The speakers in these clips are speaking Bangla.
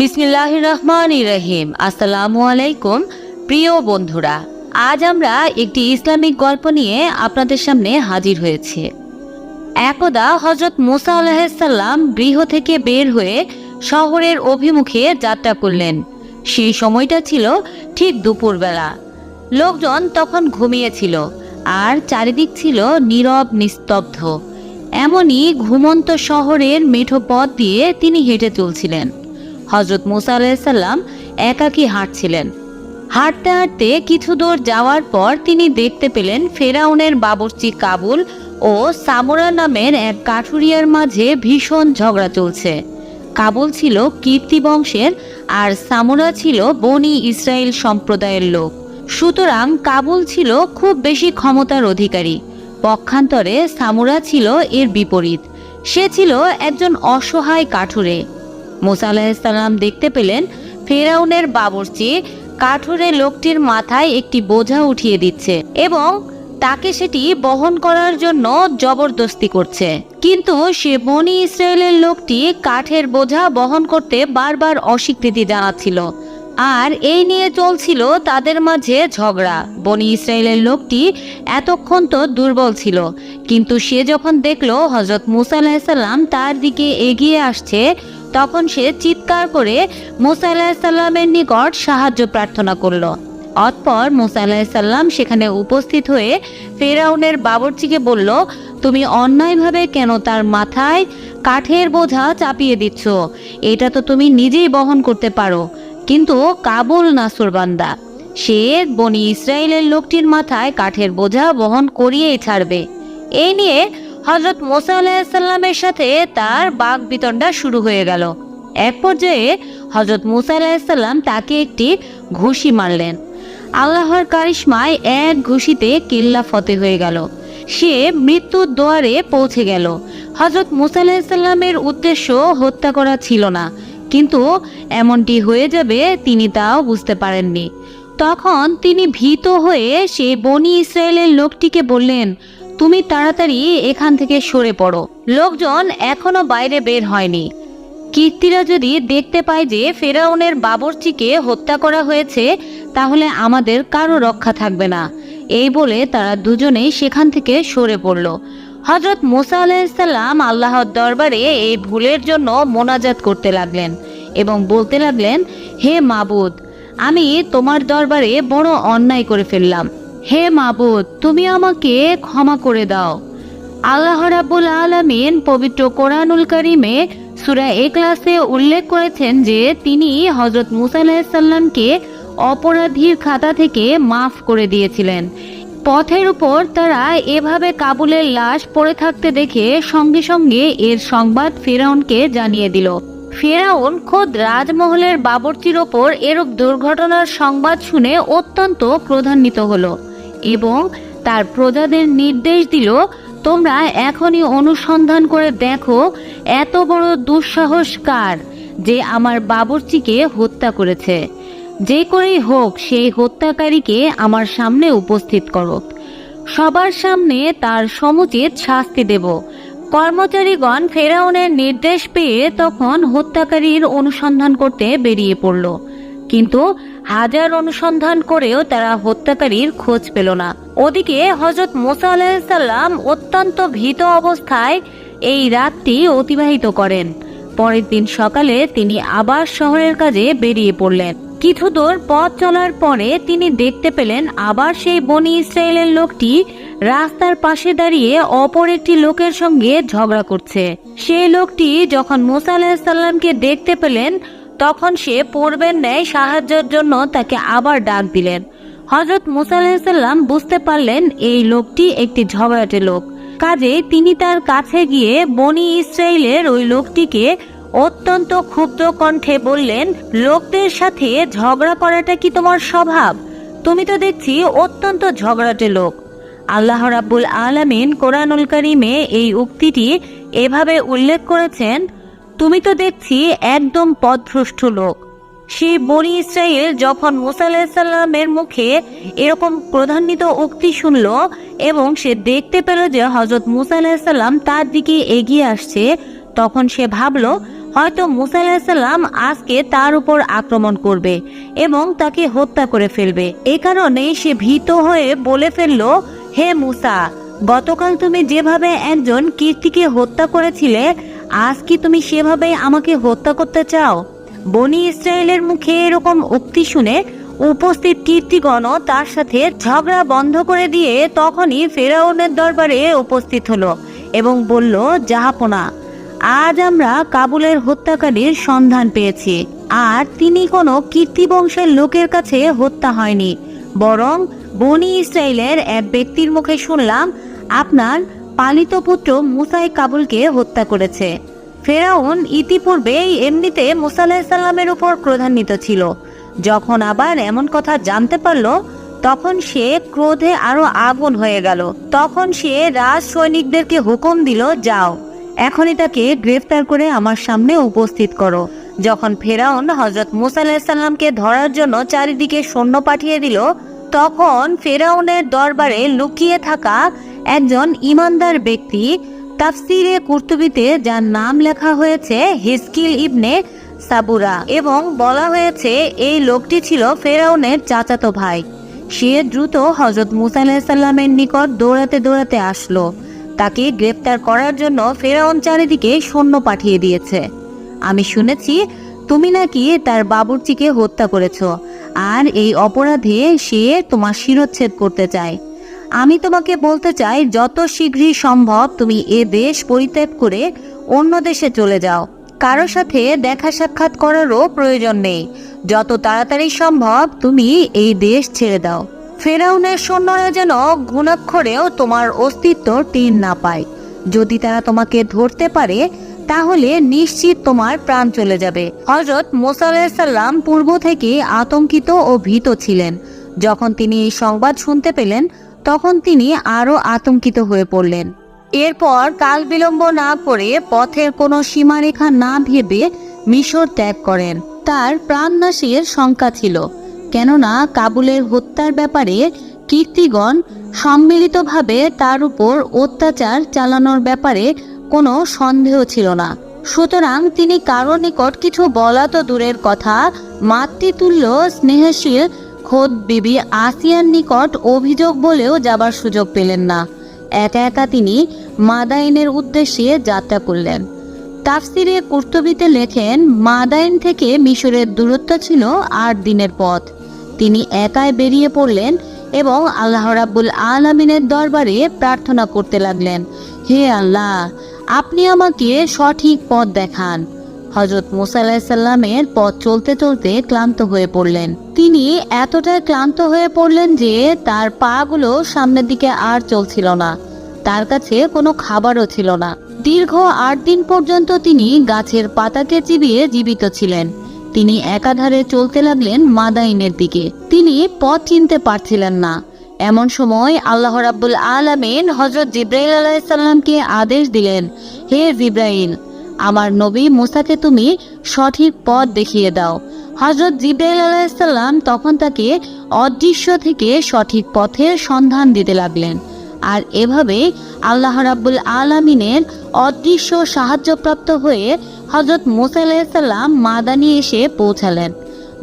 বিসমিল্লাহ রহমান রহিম। আসসালামু আলাইকুম প্রিয় বন্ধুরা, আজ আমরা একটি ইসলামিক গল্প নিয়ে আপনাদের সামনে হাজির হয়েছি। একদা হজরত মুসা আলাহিসাল্লাম গৃহ থেকে বের হয়ে শহরের অভিমুখে যাত্রা করলেন। সেই সময়টা ছিল ঠিক দুপুরবেলা। লোকজন তখন ঘুমিয়েছিল আর চারিদিক ছিল নীরব, নিস্তব্ধ। এমনই ঘুমন্ত শহরের মেঠো পথ দিয়ে তিনি হেঁটে চলছিলেন। হজরত মুসা আলাইসাল্লাম একাকী হাঁটছিলেন। হাঁটতে হাঁটতে কিছু দূর যাওয়ার পর তিনি দেখতে পেলেন ফেরাউনের বাবরচি কাবুল ও সামোরা নামের এক কাঠুরিয়ার মাঝে ভীষণ ঝগড়া চলছে। কাবুল ছিল কীর্তি বংশের আর সামোরা ছিল বনি ইসরায়েল সম্প্রদায়ের লোক। সুতরাং কাবুল ছিল খুব বেশি ক্ষমতার অধিকারী। পক্ষান্তরে সামুরা ছিল এর বিপরীত। সে ছিল একজন অসহায় কাঠুরে। মোসা আলাহিসাল্লাম দেখতে পেলেন ফেরাউনের বাবরচি কাঠুরে লোকটির মাথায় একটি বোঝা উঠিয়ে দিচ্ছে এবং তাকে সেটি বহন করার জন্য জবরদস্তি করছে। কিন্তু সে বনি ইসরায়েলের লোকটি কাঠের বোঝা বহন করতে বারবার অস্বীকৃতি জানাচ্ছিল। আর এই নিয়ে চলছিল তাদের মাঝে ঝগড়া। বনি ইসরায়েলের লোকটি এতক্ষণ তো দুর্বল ছিল, কিন্তু সে যখন দেখল হজরত মুসা আলাহিসাল্লাম তার দিকে এগিয়ে আসছে, তখন সে চিৎকার করে মুসা আলাহিসাল্লামের নিকট সাহায্য প্রার্থনা করল। অতপর মুসা আলাহিসাল্লাম সেখানে উপস্থিত হয়ে ফেরাউনের বাবরচিকে বলল, তুমি অন্যায়ভাবে কেন তার মাথায় কাঠের বোঝা চাপিয়ে দিচ্ছ? এটা তো তুমি নিজেই বহন করতে পারো। কিন্তু কাবুল নাসুর বান্দা, সে বনি ইসরায়েলের লোকটির মাথায় কাঠের বোঝা বহন করিয়েই ছাড়বে। এই নিয়ে হজরত মোসা আলাহিসাল্লামের সাথে তার বাঘ বিতণ্ডা শুরু হয়ে গেল। এক পর্যায়ে হজরত মুসা আলাহিসাল্লাম তাকে একটি ঘুষি মারলেন। আল্লাহর কারিশমায় এক ঘুষিতে কিল্লা ফতে হয়ে গেল। সে মৃত্যুর দোয়ারে পৌঁছে গেল। হজরত মুসা আলাহিসাল্লামের উদ্দেশ্য হত্যা করা ছিল না। কিন্তু এমনটি হয়ে যাবে তিনি তাও বুঝতে পারেননি। তখন তিনি ভীত হয়ে সে বনি ইসরায়েলের লোকটিকে বললেন, তুমি তাড়াতাড়ি এখান থেকে সরে পড়ো। লোকজন এখনও বাইরে বের হয়নি। কীর্তিরা যদি দেখতে পায় যে ফেরাউনের বাবরচিকে হত্যা করা হয়েছে, তাহলে আমাদের কারও রক্ষা থাকবে না। এই বলে তারা দুজনেই সেখান থেকে সরে পড়ল। হজরত মোসা আলাইসাল্লাম আল্লাহর দরবারে এই ভুলের জন্য মোনাজাত করতে লাগলেন এবং বলতে লাগলেন, হে মাবুদ, আমি তোমার দরবারে বড় অন্যায় করে ফেললাম। হে মাবুদ, তুমি আমাকে ক্ষমা করে দাও। আল্লাহ রাব্বুল আলামিন পবিত্র কোরআনুল কারিমে এ ক্লাসে উল্লেখ করেছেন যে তিনি হজরত মুসা আলাহিসাল্লামকে অপরাধীর খাতা থেকে মাফ করে দিয়েছিলেন। পথের উপর তারা এভাবে কাবুলের লাশ পড়ে থাকতে দেখে সঙ্গে সঙ্গে এর সংবাদ ফেরাউনকে জানিয়ে দিল। ফেরাউন খোদ রাজমহলের বাবরচির ওপর এরূপ দুর্ঘটনার সংবাদ শুনে অত্যন্ত ক্রোধান্বিত হলো এবং তার প্রজাদের নির্দেশ দিল, তোমরা এখনই অনুসন্ধান করে দেখো এত বড় দুঃসাহস কার যে আমার বাবরচিকে হত্যা করেছে। যে করেই হোক সেই হত্যাকারীকে আমার সামনে উপস্থিত করো। সবার সামনে তার সমুচিত শাস্তি দেব। কর্মচারীগণ ফেরাউনের নির্দেশ পেয়ে তখন হত্যাকারীর অনুসন্ধান করতে বেরিয়ে পড়ল। কিন্তু হাজার অনুসন্ধান করেও তারা হত্যাকারীর খোঁজ পেল না। ওদিকে হজরত মোসা আলাহিসাল্লাম অত্যন্ত ভীত অবস্থায় এই রাতটি অতিবাহিত করেন। পরের দিন সকালে তিনি আবার শহরের কাজে বেরিয়ে পড়লেন। কিছু দূর পথ চলার পরে তিনি দেখতে পেলেন আবার সেই বনি ইসরায়েলের লোকটি রাস্তার পাশে দাঁড়িয়ে অপর একটি লোকের সঙ্গে ঝগড়া করছে। সেই লোকটি যখন মোসা আলাহিসাল্লামকে দেখতে পেলেন, তখন সে পূর্বের ন্যায় সাহায্যের জন্য তাকে আবার ডাক দিলেন। হজরত মুসা আলাহিসাল্লাম বুঝতে পারলেন এই লোকটি একটি ঝগড়াটে লোক। কাজে তিনি তার কাছে গিয়ে বনি ইসরায়েলের ওই লোকটিকে অত্যন্ত ক্ষুব্ধ কণ্ঠে বললেন, লোকদের সাথে ঝগড়া করাটা কি তোমার স্বভাব? তুমি তো দেখছি অত্যন্ত ঝগড়াটে লোক। আল্লাহ রাব্বুল আলামিন কোরআনুল কারিমে এই উক্তিটি এভাবে উল্লেখ করেছেন, তুমি তো দেখছি একদম পথভ্রষ্ট লোক। সেই বনি ইসরায়েল যখন মুসা মুখে এরকম প্রধান্বিত উক্তি শুনল এবং সে দেখতে পেল যে হজরত মুসা আলাহিসাল্লাম তার দিকে এগিয়ে আসছে, তখন সে ভাবল হয়তো মুসা আলাহিসাল্লাম আজকে তার উপর আক্রমণ করবে এবং তাকে হত্যা করে ফেলবে। এ কারণে সে ভীত হয়ে বলে ফেলল, হে মুসা, গতকাল তুমি যেভাবে একজন কীর্তিকে হত্যা করেছিলে, আজ কি তুমি সেভাবে আমাকে হত্যা করতে চাও? বনি ইসরায়েলের মুখে এরকম উক্তি শুনে উপস্থিত কীর্তিগণ তার সাথে ঝগড়া বন্ধ করে দিয়ে তখনই ফেরাউনের দরবারে উপস্থিত হলো এবং বলল, জাহাপনা আজ আমরা কাবুলের হত্যাকারীর সন্ধান পেয়েছি। আর তিনি কোনো কীর্তিবংশের লোকের কাছে হত্যা হয়নি। বরং বনি ইসরায়েলের এক ব্যক্তির মুখে শুনলাম, আপনার পালিত পুত্র মুসাই কাবুলকে হত্যা করেছে। ফেরাউন ইতিপূর্বেই এমনিতে মুসা আলাহিসাল্লামের উপর ক্রোধান্বিত ছিল। যখন আবার এমন কথা জানতে পারল, তখন সে ক্রোধে আরও আগুন হয়ে গেল। তখন সে রাজ সৈনিকদেরকে হুকুম দিল, যাও। এখনই তাকে গ্রেফতার করে আমার সামনে উপস্থিত করো। যখন ফেরাউন হজরত মুসা আলাহিসাল্লামকে ধরার জন্য চারিদিকে সৈন্য পাঠিয়ে দিল, তখন ফেরাউনের দরবারে লুকিয়ে থাকা একজন ইমানদার ব্যক্তি তাফসিরে কুর্তুবিতে, যার নাম লেখা হয়েছে হিসকিল ইবনে সাবুরা এবং বলা হয়েছে, এই লোকটি ছিল ফেরাউনের চাচাতো ভাই। সে দ্রুত হজরত মুসা আলাহিসাল্লামের নিকট দৌড়াতে দৌড়াতে আসলো। তাকে গ্রেপ্তার করার জন্য ফেরাউন চারিদিকে সৈন্য পাঠিয়ে দিয়েছে। আমি শুনেছি, তুমি নাকি তার বাবুর্চিকে হত্যা করেছ, আর এই অপরাধে সে তোমার শিরচ্ছেদ করতে চায়। আমি তোমাকে বলতে চাই, যত শীঘ্রই সম্ভব তুমি এ দেশ পরিত্যাগ করে অন্য দেশে চলে যাও। কারও সাথে দেখা সাক্ষাৎ করারও প্রয়োজন নেই। যত তাড়াতাড়ি সম্ভব তুমি এই দেশ ছেড়ে দাও। ফেরাউনের সৈন্যরা যেন গুণাক্ষরেও তোমার অস্তিত্ব টের না পায়। যদি তারা তোমাকে ধরতে পারে, তাহলে নিশ্চিত তোমার প্রাণ চলে যাবে। হজরত মোসা আলাহিসাল্লাম পূর্ব থেকে আতঙ্কিত ও ভীত ছিলেন। যখন তিনি এই সংবাদ শুনতে পেলেন, তখন তিনি আরও আতঙ্কিত হয়ে পড়লেন। এরপর কাল বিলম্ব না করে পথের কোনো সীমারেখা না ভেবে মিশর ত্যাগ করেন। তার প্রাণনাশের শঙ্কা ছিল। কেননা কাবুলের হত্যার ব্যাপারে কীর্তিগণ সম্মিলিতভাবে তার উপর অত্যাচার চালানোর ব্যাপারে কোনো সন্দেহ ছিল না। সুতরাং তিনি কারও নিকট কিছু বলা তো দূরের কথা, মাতৃতুল্য স্নেহশীল খোদ বিবি আসিয়ার নিকট অভিযোগ বলেও যাবার সুযোগ পেলেন না। একা একা তিনি মাদাইনের উদ্দেশ্যে যাত্রা করলেন। তাফসিরে কুর্তবিতে লেখেন মাদাইন থেকে মিশরের দূরত্ব ছিল আট দিনের পথ। তিনি একাই বেরিয়ে পড়লেন এবং আল্লাহ রাব্বুল আলমিনের দরবারে প্রার্থনা করতে লাগলেন, হে আল্লাহ, আপনি আমাকে সঠিক পথ দেখান। হজরত মুসা আলাহিসাল্লামের পথ চলতে চলতে ক্লান্ত হয়ে পড়লেন। তিনি এতটাই ক্লান্ত হয়ে পড়লেন যে তার পাগুলো সামনের দিকে আর চলছিল না, তার কাছে কোনো খাবারও ছিল না। দীর্ঘ আট দিন পর্যন্ত তিনি গাছের পাতাকে চিবিয়ে জীবিত ছিলেন। তিনি একাধারে চলতে লাগলেন মাদাইনের দিকে। তিনি পথ চিনতে পারছিলেন না। এমন সময় আল্লাহ রাব্বুল আলামিন হজরত জিব্রাইল আলাহিসাল্লামকে আদেশ দিলেন, হে জিব্রাইল, আমার নবী মুসাকে তুমি সঠিক পথ দেখিয়ে দাও। হজরত জিব্রাইল আলাহিসাল্লাম তখন তাকে অদৃশ্য থেকে সঠিক পথের সন্ধান দিতে লাগলেন। আর এভাবে আল্লাহ রাব্বুল আলামিনের অদৃশ্য সাহায্যপ্রাপ্ত হয়ে হজরত মুসা মাদানি এসে পৌঁছালেন।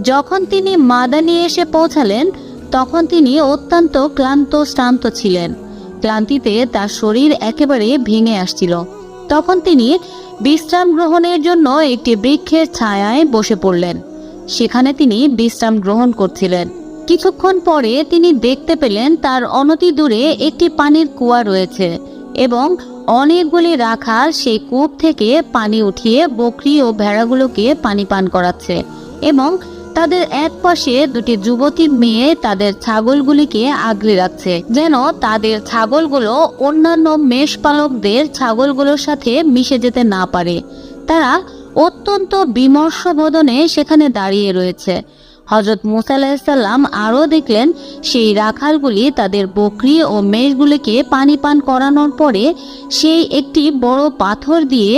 যখন তিনি মাদানি এসে পৌঁছালেন, তখন তিনি অত্যন্ত ক্লান্ত, শ্রান্ত ছিলেন। ক্লান্তিতে তার শরীর একেবারে ভেঙে আসছিল। তখন তিনি বিশ্রাম গ্রহণের জন্য একটি বৃক্ষের ছায়ায় বসে পড়লেন। সেখানে তিনি বিশ্রাম গ্রহণ করছিলেন। কিছুক্ষণ পরে তিনি দেখতে পেলেন তার অনতি দূরে একটি পানির কুয়া রয়েছে এবং অনেকগুলি রাখাল সেই কূপ থেকে পানি উঠিয়ে বকরি ও ভেড়াগুলোকে পানি পান করাচ্ছে এবং তাদের এক পাশে দুটি যুবতী মেয়ে তাদের ছাগলগুলিকে আগলে রাখছে, যেন তাদের ছাগলগুলো অন্যান্য মেষপালকদের ছাগলগুলোর সাথে মিশে যেতে না পারে। তারা অত্যন্ত বিমর্ষ বদনে সেখানে দাঁড়িয়ে রয়েছে। হজরত মুসা আলাহিসাল্লাম আরও দেখলেন, সেই রাখালগুলি তাদের বকরি ও মেষগুলিকে পানি পান করানোর পরে সেই একটি বড় পাথর দিয়ে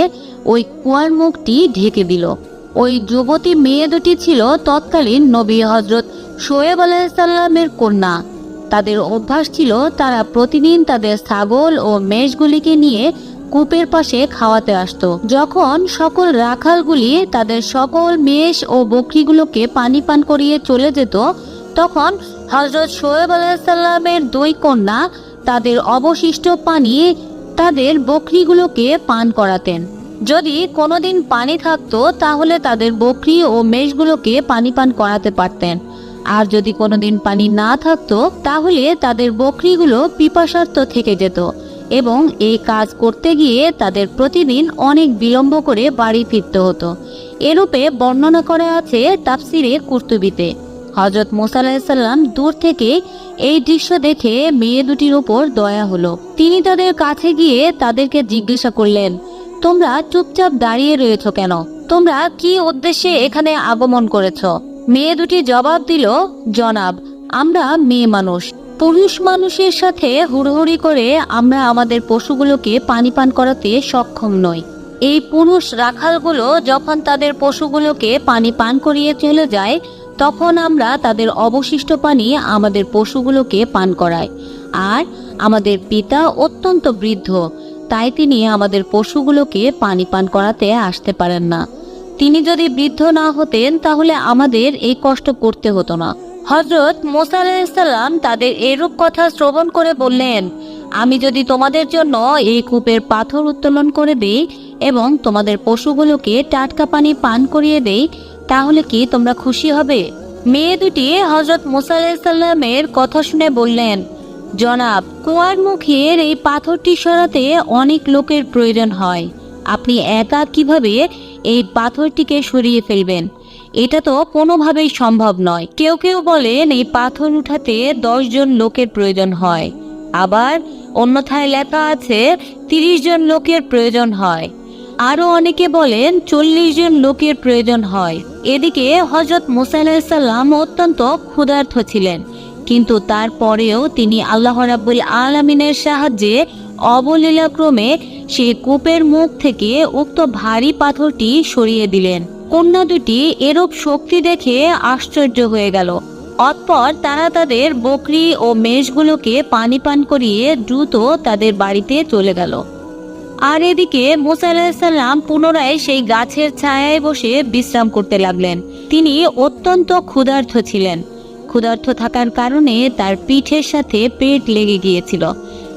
ওই কুয়ার মুখটি ঢেকে দিল। ওই যুবতী মেয়ে দুটি ছিল তৎকালীন নবী হজরত শোয়েব আলাইসাল্লামের কন্যা। তাদের অভ্যাস ছিল, তারা প্রতিদিন তাদের ছাগল ও মেষগুলিকে নিয়ে কূপের পাশে খাওয়াতে আসতো। যখন সকল রাখালগুলি তাদের সকল মেষ ও বকরিগুলোকে পানি পান করিয়ে চলে যেত, তখন হজরত শোয়েব আলাইসাল্লামের দুই কন্যা তাদের অবশিষ্ট পানি তাদের বকরিগুলোকে পান করাতেন। যদি কোনোদিন পানি থাকতো, তাহলে তাদের বকরি ও মেষগুলোকে পানি পান করাতে পারতেন। আর যদি কোনোদিন পানি না থাকতো, তাহলে তাদের বকরিগুলো পিপাসার্থ থেকে যেত। এবং এই কাজ করতে গিয়ে তাদের প্রতিদিন অনেক বিলম্ব করে বাড়ি ফিরতে হতো। এরূপে বর্ণনা করা আছে তাফসিরে কুর্তুবিতে। হজরত মোসা আলাহিসাল্লাম দূর থেকে এই দৃশ্য দেখে মেয়ে দুটির উপর দয়া হলো। তিনি তাদের কাছে গিয়ে তাদেরকে জিজ্ঞাসা করলেন, তোমরা চুপচাপ দাঁড়িয়ে রয়েছ কেন? তোমরা কি উদ্দেশ্যে এখানে আগমন করেছ? মেয়ে দুটি জবাব দিল, জনাব, আমরা মেয়ে মানুষ। পুরুষ মানুষের সাথে হুড়হুড়ি করে আমরা আমাদের পশুগুলোকে পানি পান করাতে সক্ষম নই। এই পুরুষ রাখালগুলো যখন তাদের পশুগুলোকে পানি পান করিয়ে চলে যায়, তখন আমরা তাদের অবশিষ্ট পানি আমাদের পশুগুলোকে পান করাই। আর আমাদের পিতা অত্যন্ত বৃদ্ধ, তাই তিনি আমাদের পশুগুলোকে পানি পান করাতে আসতে পারেন না। তিনি যদি বৃদ্ধ না হতেন, তাহলে আমাদের এই কষ্ট করতে হতো না। হজরত মোসা আলাইসাল্লাম তাদের এরূপ কথা শ্রবণ করে বললেন, আমি যদি তোমাদের জন্য এই কূপের পাথর উত্তোলন করে দিই এবং তোমাদের পশুগুলোকে টাটকা পানি পান করিয়ে দেই, তাহলে কি তোমরা খুশি হবে? মেয়ে দুটি হজরত মোসা আলাইসাল্লামের কথা শুনে বললেন, জনাব, কুয়ার মুখের এই পাথরটি সরাতে অনেক লোকের প্রয়োজন হয়। আপনি একা কীভাবে এই পাথরটিকে সরিয়ে ফেলবেন? এটা তো কোনোভাবেই সম্ভব নয়। কেউ কেউ বলেন এই পাথর উঠাতে জন লোকের প্রয়োজন হয়। আবার অন্যথায় লেখা আছে, তিরিশ জন লোকের প্রয়োজন হয়। আরও অনেকে বলেন চল্লিশ জন লোকের প্রয়োজন হয়। এদিকে হজরত মুসা আলাহিসাল্লাম অত্যন্ত ক্ষুধার্থ ছিলেন। কিন্তু তারপরেও তিনি আল্লাহ রাব্বুল আলমিনের সাহায্যে অবলীলাক্রমে সেই কূপের মুখ থেকে উক্ত ভারী পাথরটি সরিয়ে দিলেন। কন্যা দুটি এরূপ শক্তি দেখে আশ্চর্য হয়ে গেল। অতপর তারা তাদের বকরি ও মেষগুলোকে পানি পান করিয়ে দ্রুত তাদের বাড়িতে চলে গেল। আর এদিকে মুসা আলাহিসাল্লাম পুনরায় সেই গাছের ছায়ায় বসে বিশ্রাম করতে লাগলেন। তিনি অত্যন্ত ক্ষুধার্থ ছিলেন। ক্ষুধার্থ থাকার কারণে তার পিঠের সাথে পেট লেগে গিয়েছিল।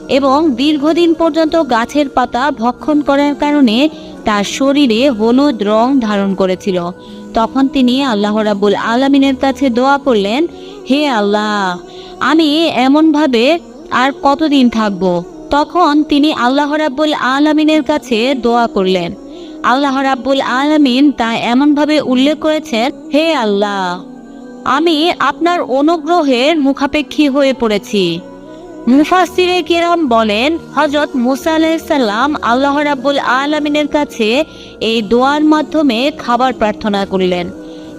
এবং দীর্ঘদিন পর্যন্ত গাছের পাতা ভক্ষণ করার কারণে তার শরীরে হলুদ রং ধারণ করেছিল। তখন তিনি আল্লাহ রাবুল আলমিনের কাছে দোয়া করলেন, হে আল্লাহ, আমি এমনভাবে আর কতদিন থাকব? তখন তিনি আল্লাহ রাব্বুল আলমিনের কাছে দোয়া করলেন। আল্লাহ রাব্বুল আলমিন তা এমনভাবে উল্লেখ করেছেন, হে আল্লাহ, আমি আপনার অনুগ্রহের মুখাপেক্ষী হয়ে পড়েছি। মুফাসিরে কিরাম বলেন হজরত মুসা আলাইসাল্লাম আল্লাহ রাব্বুল আলমিনের কাছে এই দোয়ার মাধ্যমে খাবার প্রার্থনা করলেন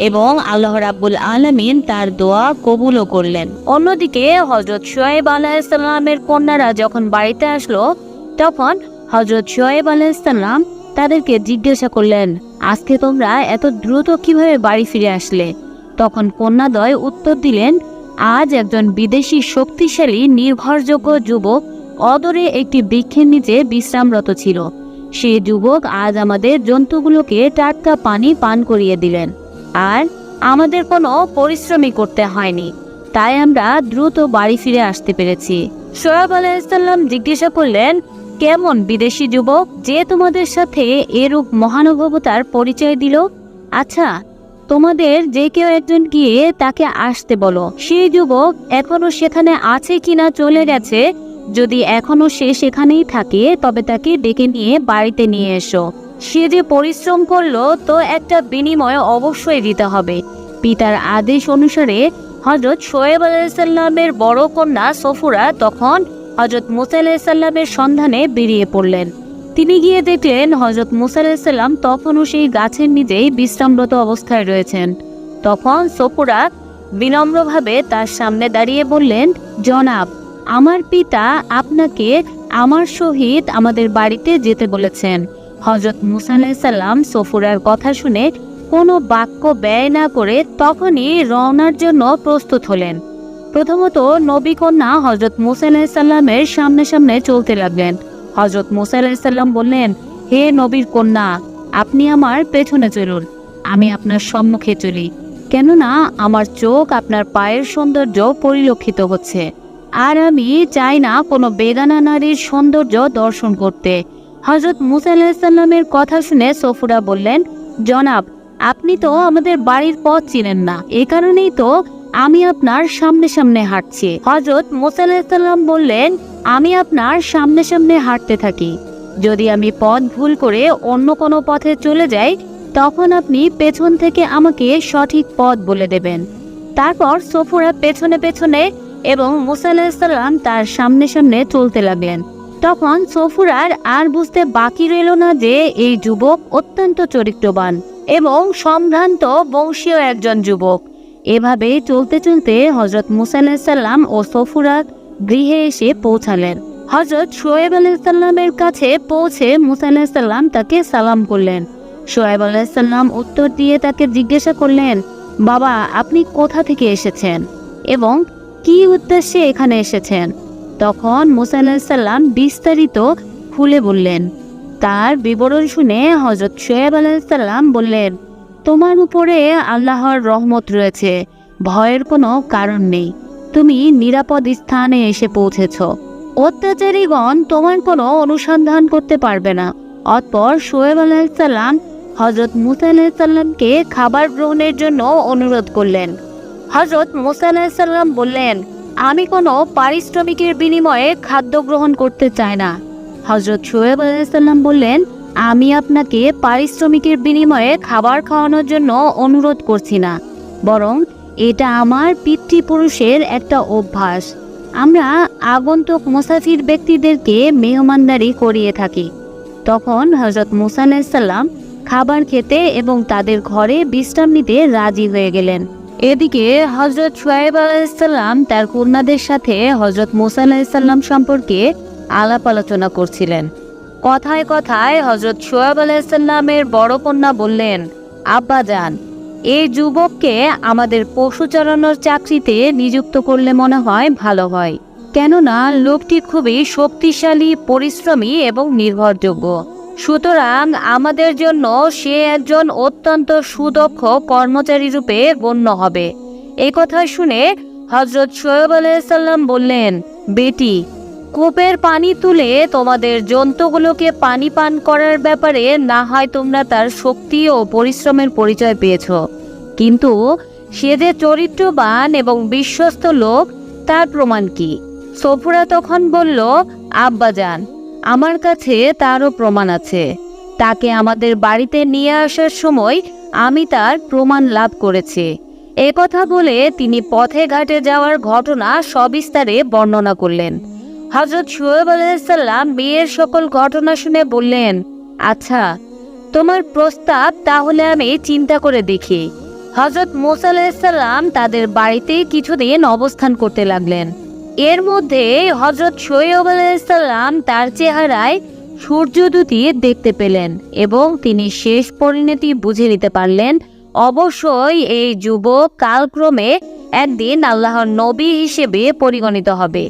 এবং আল্লাহ রাব্বুল আলমিন তার দোয়া কবুলও করলেন। অন্যদিকে হজরত সোয়েব আলাইসাল্লামের কন্যারা যখন বাড়িতে আসলো, তখন হজরত সোয়েব আলাহিসাল্লাম তাদেরকে জিজ্ঞাসা করলেন, আজকে তোমরা এত দ্রুত কীভাবে বাড়ি ফিরে আসলে? তখন কন্যাদ্বয় উত্তর দিলেন আজ একজন বিদেশি শক্তিশালী, নির্ভরযোগ্য যুবক অদরে একটি বৃক্ষের নিচে বিশ্রামরত ছিল। সে যুবক আজ আমাদের জন্তুগুলোকে টাটকা পানি পান করিয়ে দিলেন। আর আমাদের কোনো পরিশ্রমই করতে হয়নি। তাই আমরা দ্রুত বাড়ি ফিরে আসতে পেরেছি। সোয়াব আলাইসাল্লাম জিজ্ঞাসা করলেন, কেমন বিদেশি যুবক যে তোমাদের সাথে এরূপ মহানুভবতার পরিচয় দিল? আচ্ছা তোমাদের যে কেউ একজন গিয়ে তাকে আসতে বলো। সেই যুবক এখনও সেখানে আছে কিনা চলে গেছে। যদি এখনও সে সেখানেই থাকে, তবে তাকে ডেকে নিয়ে বাড়িতে নিয়ে এসো। সে যে পরিশ্রম করল, তো একটা বিনিময় অবশ্যই দিতে হবে। পিতার আদেশ অনুসারে হজরত শোয়েব আলাইসাল্লামের বড় কন্যা সফুরা তখন হজরত মুসা আলাইসাল্লামের সন্ধানে বেরিয়ে পড়লেন। তিনি গিয়ে দেখলেন হজরত মুসা আলাইসাল্লাম তখনও সেই গাছের নিজেই বিশ্রামরত অবস্থায় রয়েছেন। তখন সফুরা বিনম্রভাবে তার সামনে দাঁড়িয়ে বললেন, জনাব, আমার পিতা আপনাকে আমার সহিত আমাদের বাড়িতে যেতে বলেছেন। হজরত মুসা আলাইসাল্লাম সফুরার কথা শুনে কোনো বাক্য ব্যয় না করে তখনই রওনার জন্য প্রস্তুত হলেন। প্রথমত নবী কন্যা হজরত মুসা আলাইসাল্লামের সামনে সামনে চলতে লাগলেন। হজরত আলাইসাল্লাম বললেন, হে নবীর কন্যা, আপনি আমার পেছনে চলুন, আমি আপনার সম্মুখে চলি। কেননা আমার চোখ আপনার পায়ের সৌন্দর্য পরিলক্ষিত হচ্ছে, আর আমি চাই না কোনো বেগানা নারীর সৌন্দর্য দর্শন করতে। হজরত মুসা আলাহিসাল্লামের কথা শুনে সফুরা বললেন, জনাব, আপনি তো আমাদের বাড়ির পথ চিনেন না, এ কারণেই তো আমি আপনার সামনে সামনে হাঁটছি। হজরত মুসা আলাহিসাল্লাম বললেন আমি আপনার সামনে সামনে হাঁটতে থাকি। যদি আমি পথ ভুল করে অন্য কোনো পথে চলে যাই, তখন আপনি পেছন থেকে আমাকে সঠিক পথ বলে দেবেন। তারপর সফুরা পেছনে পেছনে এবং মুসা আলাহিসাল্লাম তার সামনে সামনে চলতে লাগলেন। তখন সফুরার আর বুঝতে বাকি রইল না যে এই যুবক অত্যন্ত চরিত্রবান এবং সম্ভ্রান্ত বংশীয় একজন যুবক। এভাবে চলতে চলতে হজরত মুসা আলাহিসাল্লাম ও সফুরা গৃহে এসে পৌঁছালেন। হজরত শোয়েব আলাইসাল্লামের কাছে পৌঁছে মুসা আলাহিসাল্লাম তাকে সালাম করলেন। শোয়েব আলাইসাল্লাম উত্তর দিয়ে তাকে জিজ্ঞাসা করলেন, বাবা, আপনি কোথা থেকে এসেছেন এবং কি উদ্দেশ্যে এখানে এসেছেন? তখন মুসা আলাহিসাল্লাম বিস্তারিত খুলে বললেন, তার বিবরণ শুনে হজরত শোয়েব আলাহিসাল্লাম বললেন, তোমার উপরে আল্লাহর রহমত রয়েছে, ভয়ের কোনো কারণ নেই। তুমি নিরাপদ স্থানে এসে পৌঁছেছ। অত্যাচারীগণ তোমার কোনো অনুসন্ধান করতে পারবে না। অতপর শোয়েব আলাহিসাল্লাম হজরত মুসা আলাহিসাল্লামকে খাবার গ্রহণের জন্য অনুরোধ করলেন। হজরত মুসা আলাহিসাল্লাম বললেন, আমি কোনো পারিশ্রমিকের বিনিময়ে খাদ্য গ্রহণ করতে চাই না। হজরত শোয়েব আলাইসাল্লাম বললেন, আমি আপনাকে পারিশ্রমিকের বিনিময়ে খাবার খাওয়ানোর জন্য অনুরোধ করছি না। বরং এটা আমার পিতৃপুরুষের একটা অভ্যাস। আমরা আগন্তুক মুসাফির ব্যক্তিদেরকে মেহমানদারি করিয়ে থাকি। তখন হজরত মুসা আলাইসাল্লাম খাবার খেতে এবং তাদের ঘরে বিশ্রাম নিতে রাজি হয়ে গেলেন। এদিকে হজরত সোয়েব আলাইসাল্লাম তার কন্যাদের সাথে হজরত মুসা আলাইসাল্লাম সম্পর্কে আলাপ আলোচনা করছিলেন। কথায় কথায় হজরত সোয়েব আলাইসাল্লামের বড় কন্যা বললেন, আব্বা যান এই যুবককে আমাদের পশু চড়ানোর চাকরিতে নিযুক্ত করলে মনে হয় ভালো হয়। কেননা, লোকটি খুবই শক্তিশালী, পরিশ্রমী এবং নির্ভরযোগ্য। সুতরাং আমাদের জন্য সে একজন অত্যন্ত সুদক্ষ কর্মচারী রূপে গণ্য হবে। এই কথা শুনে হজরত সোয়েব আলাইসাল্লাম বললেন, বেটি কূপের পানি তুলে তোমাদের জন্তুগুলোকে পানি পান করার ব্যাপারে না হয় তোমরা তার শক্তি ও পরিশ্রমের পরিচয় পেয়েছ। কিন্তু সে যে চরিত্রবান এবং বিশ্বস্ত লোক, তার প্রমাণ কি? সফুরা তখন বলল আব্বাজান আমার কাছে তারও প্রমাণ আছে। তাকে আমাদের বাড়িতে নিয়ে আসার সময় আমি তার প্রমাণ লাভ করেছি। একথা বলে তিনি পথে ঘাটে যাওয়ার ঘটনা সবিস্তারে বর্ণনা করলেন। হজরত সোয়েব আলাইসাল্লাম বিয়ের সকল ঘটনা শুনে বললেন আচ্ছা তোমার প্রস্তাব তাহলে আমি চিন্তা করে দেখি। হজরত মোসা আলাইসাল্লাম তাদের বাড়িতে কিছুদিন অবস্থান করতে লাগলেন। এর মধ্যে হজরত শোয়েব আলাইসাল্লাম তার চেহারায় সূর্যদুতি দেখতে পেলেন এবং তিনি শেষ পরিণতি বুঝে নিতে পারলেন। অবশ্যই এই যুবক কালক্রমে একদিন আল্লাহর নবী হিসেবে পরিগণিত হবে।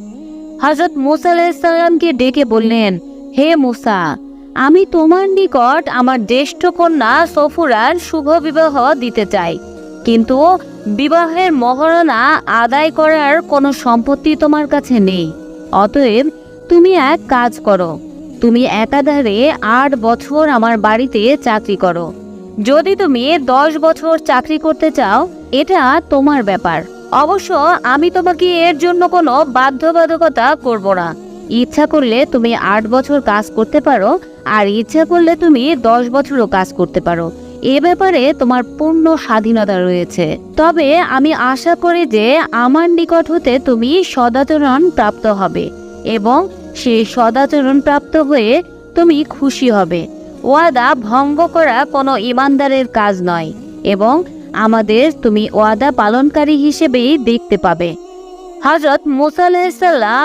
হজরত মুসা আলাইসাল্লামকে ডেকে বললেন, হে মুসা, আমি তোমার নিকট আমার জ্যেষ্ঠ কন্যা সফুরার শুভ বিবাহ দিতে চাই। কিন্তু বিবাহের মহারণা আদায় করার কোনো সম্পত্তি তোমার কাছে নেই। অতএব তুমি এক কাজ করো, তুমি একাধারে আট বছর আমার বাড়িতে চাকরি করো। যদি তুমি দশ বছর চাকরি করতে চাও, এটা তোমার ব্যাপার। অবশ্য আমি তোমাকে এর জন্য কোনো বাধ্যবাধকতা করব না। ইচ্ছা করলে তুমি আট বছর কাজ করতে পারো, আর ইচ্ছা করলে তুমি দশ বছরও কাজ করতে পারো। এ ব্যাপারে তোমার পূর্ণ স্বাধীনতা রয়েছে। তবে আমি আশা করি যে আমার নিকট হতে তুমি সদাচরণ প্রাপ্ত হবে এবং সেই সদাচরণ প্রাপ্ত হয়ে তুমি খুশি হবে। ওয়াদা ভঙ্গ করা কোনো ইমানদারের কাজ নয় এবং আমাদের তুমি ওয়াদা পালনকারী হিসেবেই দেখতে পাবে। হজরত মুসা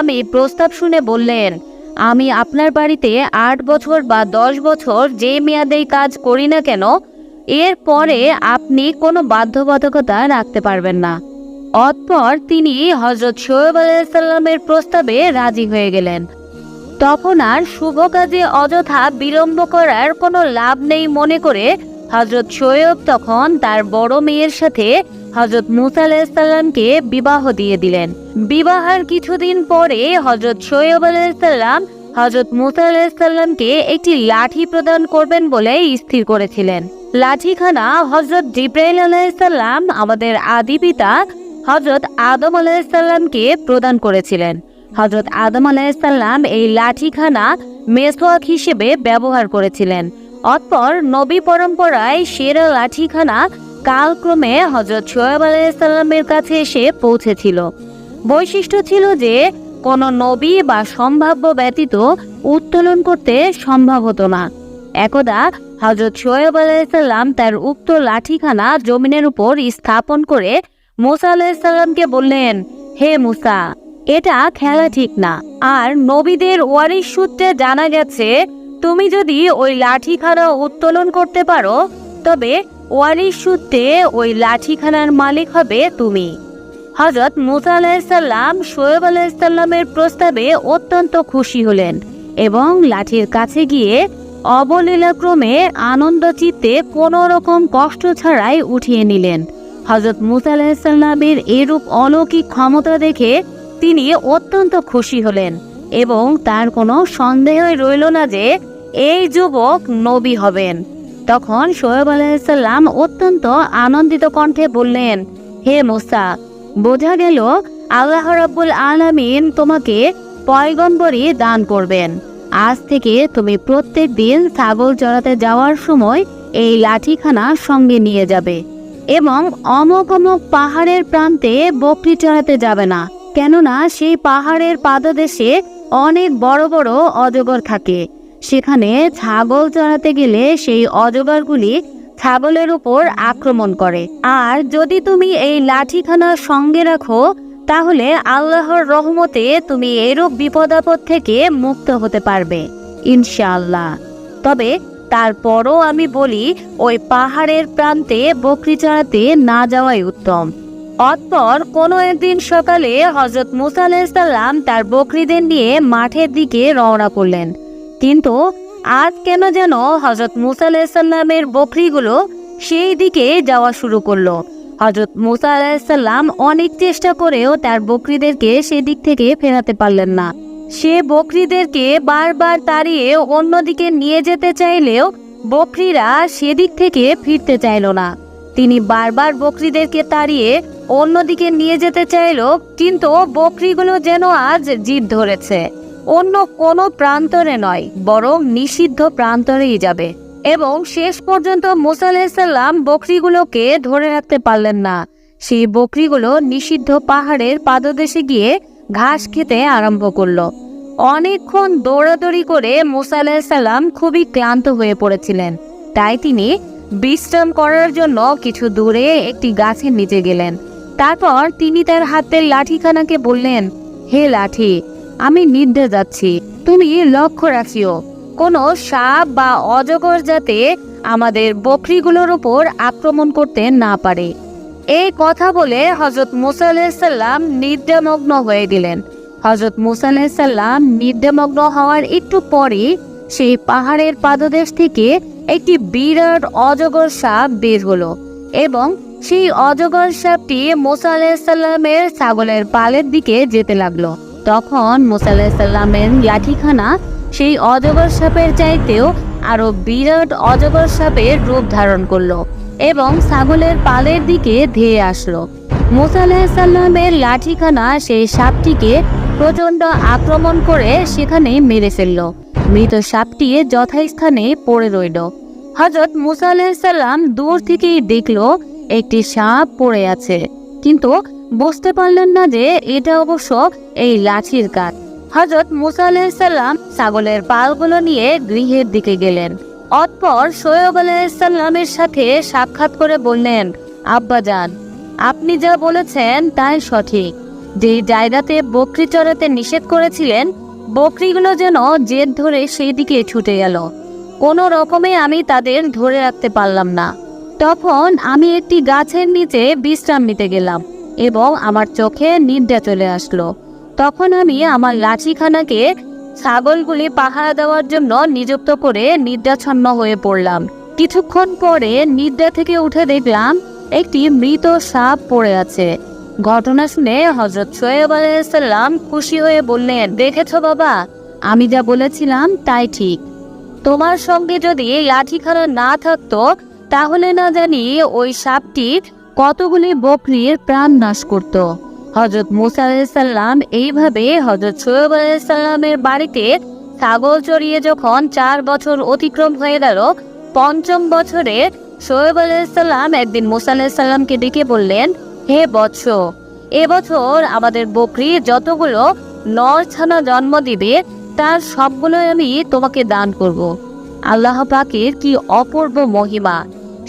এই প্রস্তাব শুনে বললেন, আমি আপনার বাড়িতে আট বছর বা দশ বছর যে মেয়াদেই কাজ করি না কেন, এর পরে আপনি কোনো বাধ্যবাধকতা রাখতে পারবেন না। অতপর তিনি হজরত শোয়েব আলাইসাল্লামের প্রস্তাবে রাজি হয়ে গেলেন। তখন আর শুভ কাজে অযথা বিলম্ব করার কোনো লাভ নেই মনে করে হজরত শোয়েব তখন তার বড় মেয়ের সাথে হজরত মুসা আলাইসাল্লামকে বিবাহ দিয়ে দিলেন। বিবাহের কিছুদিন পরে হজরত শোয়েব আলাইসাল্লাম হজরত মুসা আলাইসাল্লামকে একটি লাঠি প্রদান করবেন বলে স্থির করেছিলেন। লাঠিখানা হজরত জিব্রাইল আলাইসাল্লাম আমাদের আদি পিতা হজরত আদম আলাইসাল্লামকে প্রদান করেছিলেন। হজরত আদম আলাইসাল্লাম এই লাঠিখানা মেসোয়াক হিসেবে ব্যবহার করেছিলেন। অতপর নবী পরম্পরায় সেরা লাঠিখানা কালক্রমে হজরত সোয়েব আলাইসাল্লামের কাছে এসে পৌঁছেছিল। বৈশিষ্ট্য ছিল যে, কোনো নবী বা সম্ভাব্য ব্যতীত উত্তোলন করতে সম্ভব হতো না। একদা হজরত সোয়েব আলাইসাল্লাম তার উক্ত লাঠিখানা জমিনের উপর স্থাপন করে মুসা আলাইসাল্লামকে বললেন, হে মুসা, এটা খেলা ঠিক না। আর নবীদের ওয়ারিশ সূত্রে জানা গেছে তুমি যদি ওই লাঠিখানা উত্তোলন করতে পারো, তবে ওয়ারিশ সূত্রে ওই লাঠিখানার মালিক হবে তুমি। হজরত মুসা আলাহিসাল্লাম শোয়েব আলাহিসাল্লামের প্রস্তাবে অত্যন্ত খুশি হলেন এবং লাঠির কাছে গিয়ে অবলীলাক্রমে আনন্দ চিত্তে কোনো রকম কষ্ট ছাড়াই উঠিয়ে নিলেন। হজরত মুসা আলাহিসাল্লামের এরূপ অলৌকিক ক্ষমতা দেখে তিনি অত্যন্ত খুশি হলেন এবং তার কোনো সন্দেহই রইল না যে এই যুবক নবী হবেন। তখন শোয়েব আলাইসাল্লাম অত্যন্ত আনন্দিত কণ্ঠে বললেন, হে মোসা, বোঝা গেল আল্লাহ রাব্বুল আলামিন তোমাকে পয়গম্বরই দান করবেন। আজ থেকে তুমি প্রত্যেক দিন ছাগল চড়াতে যাওয়ার সময় এই লাঠিখানা সঙ্গে নিয়ে যাবে এবং অমক অমক পাহাড়ের প্রান্তে বকরি চড়াতে যাবে না। কেননা সেই পাহাড়ের পাদদেশে অনেক বড় বড় অজগর থাকে। সেখানে ছাগল চড়াতে গেলে সেই অজগরগুলি ছাগলের উপর আক্রমণ করে। আর যদি তুমি এই লাঠিখানা সঙ্গে রাখো, তাহলে আল্লাহর রহমতে তুমি এরূপ বিপদ আপদ থেকে মুক্ত হতে পারবে, ইনশাআল্লাহ। তবে তারপরও আমি বলি, ওই পাহাড়ের প্রান্তে বকরি চড়াতে না যাওয়াই উত্তম। অতপর কোনো একদিন সকালে হজরত মুসা আলাইসাল্লাম তার বকরিদের নিয়ে মাঠের দিকে রওনা করলেন। কিন্তু আজ কেন যেন হজরত মুসা আলাইসাল্লামের বকরিগুলো সেই দিকে যাওয়া শুরু করল। হজরত মুসা আলাইসাল্লাম অনেক চেষ্টা করেও তার বকরিদেরকে সেদিক থেকে ফেরাতে পারলেন না। সে বকরিদেরকে বারবার তাড়িয়ে অন্যদিকে নিয়ে যেতে চাইলেও বকরিরা সেদিক থেকে ফিরতে চাইল না। তিনি বারবার বকরিদেরকে তাড়িয়ে অন্যদিকে নিয়ে যেতে চাইল, কিন্তু বকরিগুলো যেন আজ জিদ ধরেছে। অন্য কোনো প্রান্তরে নয়, বরং নিষিদ্ধ প্রান্তরেই যাবে। এবং শেষ পর্যন্ত মুসা আলাইসাল্লাম বকরিগুলোকে ধরে রাখতে পারলেন না। সেই বকরিগুলো নিষিদ্ধ পাহাড়ের পাদদেশে গিয়ে ঘাস খেতে আরম্ভ করল। অনেকক্ষণ দৌড়াদৌড়ি করে মুসা খুবই ক্লান্ত হয়ে পড়েছিলেন। তাই তিনি বিশ্রাম করার জন্য কিছু দূরে একটি গাছের নিচে গেলেন। তারপর তিনি তার হাতের লাঠিখানাকে বললেন, হে লাঠি আমি নিদ্রে যাচ্ছি। তুমি লক্ষ্য রাখিও, কোনো সাপ বা অজগর যাতে আমাদের বকরিগুলোর উপর আক্রমণ করতে না পারে। এই কথা বলে হজরত মুসা আলাইসাল্লাম নিদ্রামগ্ন হয়ে গেলেন। হজরত মুসা আলাইসাল্লাম নিদ্রামগ্ন হওয়ার একটু পরে সেই পাহাড়ের পাদদেশ থেকে একটি বিরাট অজগর সাপ বের হলো এবং সেই অজগর সাপটি মোসা আলাইসাল্লামের ছাগলের পালের দিকে যেতে লাগল। তখন মোসা লাঠিখানা সেই অজগর সাপের চাইতেও আরও বিরাট অজগর সাপের রূপ ধারণ করল এবং ছাগলের পালের দিকে ধেয়ে আসলো। মোসা লাঠিখানা সেই সাপটিকে প্রচণ্ড আক্রমণ করে সেখানে মেরে ফেলল। মৃত সাপটি যথাস্থানে পড়ে রইল। হজরত মুসা আলাহিসাল্লাম দূর থেকেই দেখল একটি সাপ পড়ে আছে। কিন্তু বুঝতে পারলেন না যে এটা অবশ্য এই লাঠির কাজ। হজরত মুসা আলাহিসাল্লাম ছাগলের পালগুলো নিয়ে গৃহের দিকে গেলেন। অতপর সৈয়ব আলাইসাল্লামের সাথে সাক্ষাৎ করে বললেন আব্বাজান আপনি যা বলেছেন তাই সঠিক। যে জায়গাতে বকরি চড়াতে নিষেধ করেছিলেন, বকরিগুলো যেন জেদ ধরে সেই দিকে ছুটে গেল কোনো রকমে আমি তাদের ধরে রাখতে পারলাম না। তখন আমি একটি গাছের নিচে বিশ্রাম নিতে গেলাম। এবং আমার চোখে নিদ্রা চলে আসলো। তখন আমি আমার লাঠিখানাকে ছাগলগুলি পাহারা দেওয়ার জন্য নিযুক্ত করে নিদ্রাচ্ছন্ন হয়ে পড়লাম। কিছুক্ষণ পরে নিদ্রা থেকে উঠে দেখলাম একটি মৃত সাপ পড়ে আছে। ঘটনা শুনে হজরত সোয়েব আলাইসাল্লাম খুশি হয়ে বললেন, দেখেছ বাবা, আমি যা বলেছিলাম তাই ঠিক। তোমার সঙ্গে যদি লাঠিখানা না থাকতো, তাহলে না জানি ওই সাপটি কতগুলি বকরির প্রাণ নাশ করত হজরত মুসা আলাইসাল্লাম এইভাবে হজরত সোয়েব আলাইসাল্লামের বাড়িতে ছাগল চড়িয়ে যখন চার বছর অতিক্রম হয়ে গেল, পঞ্চম বছরে সোয়েব আলাইসাল্লাম একদিন মুসা আলাইসাল্লামকে ডেকে বললেন, হে বৎস এবছর আমাদের বকরি যতগুলো নর ছানা জন্ম দিবে, তার সবগুলোই আমি তোমাকে দান করব। আল্লাহ পাকের কি অপূর্ব মহিমা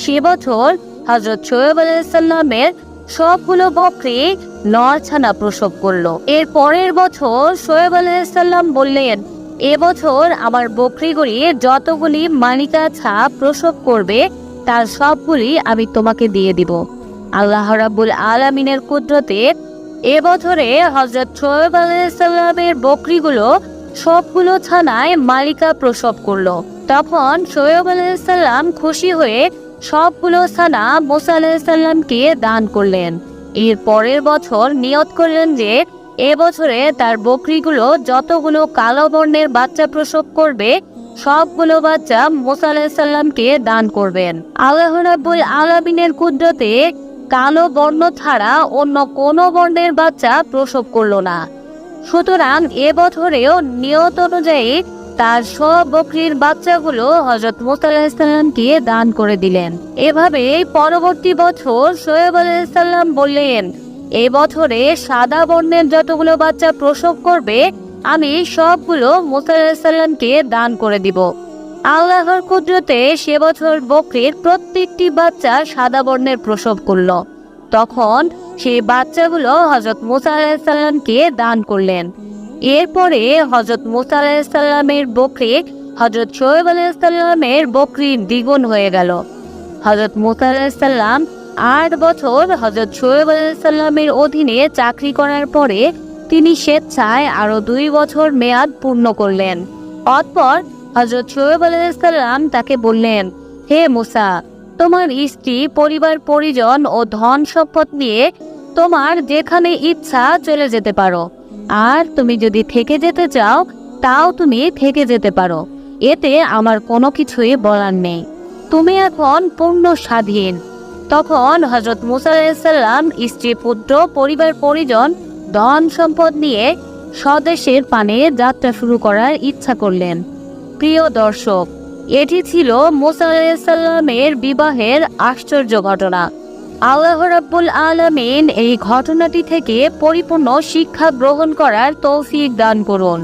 সে বছর হজরত সোয়েব আলাইসাল্লামের সবগুলো বকরি নর ছানা প্রসব করল। এর পরের বছর সোয়েব আলাইসাল্লাম বললেন এবছর আমার বকরিগুলি যতগুলি মানিকা প্রসব করবে, তার সবগুলি আমি তোমাকে দিয়ে দিব। আল্লাহ রাব্বুল আলামিনের কুদরতে এবছরে হজরত সোয়েব আলাইসাল্লামের বকরিগুলো সবগুলো ছানায় মালিকা প্রসব করল। তখন সোয়েব আলাইসাল্লাম খুশি হয়ে সবগুলো ছানা মোসা আলাইসাল্লামকে দান করলেন। এর পরের বছর নিয়ত করলেন যে এবছরে তার বকরিগুলো যতগুলো কালো বর্ণের বাচ্চা প্রসব করবে, সবগুলো বাচ্চা মোসা আলাইসাল্লামকে দান করবেন। আল্লাহ রাব্বুল আলামিনের কুদরতে কালো বর্ণ ছাড়া অন্য কোনো বর্ণের বাচ্চা প্রসব করল না। সুতরাং এবছরেও নিয়ত অনুযায়ী তার সব বকরির বাচ্চাগুলো হজরত মুসা দান করে দিলেন। এভাবে পরবর্তী বছর সোয়েব আলাইসাল্লাম বললেন, এ বছরে সাদা বর্ণের যতগুলো বাচ্চা প্রসব করবে, আমি সবগুলো মুসা আলাহিসাল্লামকে দান করে দিব। আল্লাহর কুদরতে সে বছর বকরির প্রত্যেকটি বাচ্চা সাদা বর্ণের প্রসব করল। তখন সেই বাচ্চাগুলো হজরত মুসা আলাহিসাল্লামকে দান করলেন। এরপরে হজরত মুসা আলাহিসাল্লামের বকরি হজরত শোয়েব আলাহিসাল্লামের বকরি দ্বিগুণ হয়ে গেল। হজরত মুসা আলাহিসাল্লাম আট বছর হজরত শোয়েব আলাহিসাল্লামের অধীনে চাকরি করার পরে তিনি স্বেচ্ছায় আরও দুই বছর মেয়াদ পূর্ণ করলেন। অতপর হজরত শোয়েব আলাইসাল্লাম তাকে বললেন, হে মুসা, তোমার স্ত্রী, পরিবার, পরিজন ও ধন সম্পদ নিয়ে তোমার যেখানে ইচ্ছা চলে যেতে পারো। আর তুমি যদি থেকে যেতে চাও, তাও তুমি থেকে যেতে পারো। এতে আমার কোনো কিছুই বলার নেই। তুমি এখন পূর্ণ স্বাধীন। তখন হজরত মুসা আলাইসাল্লাম স্ত্রী, পুত্র, পরিবার, পরিজন, ধন সম্পদ নিয়ে স্বদেশের পানে যাত্রা শুরু করার ইচ্ছা করলেন। প্রিয় দর্শক, এটি ছিল মুসা বিবাহের আশ্চর্য ঘটনা। আল্লাহ রাব্বুল আলমিন এই ঘটনাটি থেকে পরিপূর্ণ শিক্ষা গ্রহণ করার তৌফিক দান করুন।